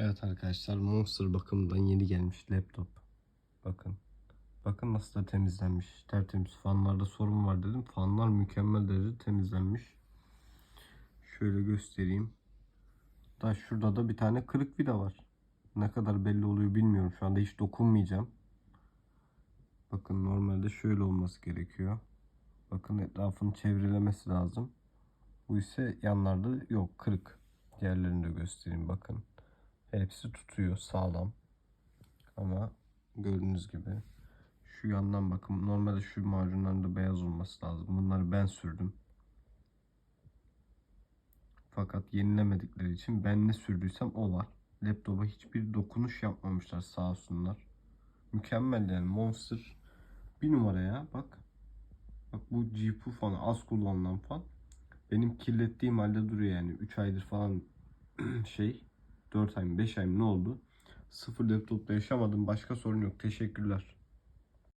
Evet arkadaşlar Monster bakımından yeni gelmiş laptop. Bakın. Bakın nasıl da temizlenmiş. Tertemiz. Fanlarda sorun var dedim. Fanlar mükemmel derecede temizlenmiş. Şöyle göstereyim. Hatta şurada da bir tane kırık vida var. Ne kadar belli oluyor bilmiyorum. Şu anda hiç dokunmayacağım. Bakın normalde şöyle olması gerekiyor. Bakın etrafını çevrelemesi lazım. Bu ise yanlarda yok kırık. Diğerlerini de göstereyim bakın. Hepsi tutuyor sağlam. Ama gördüğünüz gibi şu yandan bakın. Normalde şu macunların da beyaz olması lazım. Bunları ben sürdüm. Fakat yenilemedikleri için ben ne sürdüysem o var. Laptopa hiçbir dokunuş yapmamışlar sağ olsunlar. Mükemmel yani Monster bir numaraya bak. Bak bu GPU falan az kullanılan fan. Benim kirlettiğim halde duruyor yani 3 aydır falan şey 4 ay mı 5 ay mı ne oldu? Sıfır laptopta yaşamadım başka sorun yok. Teşekkürler.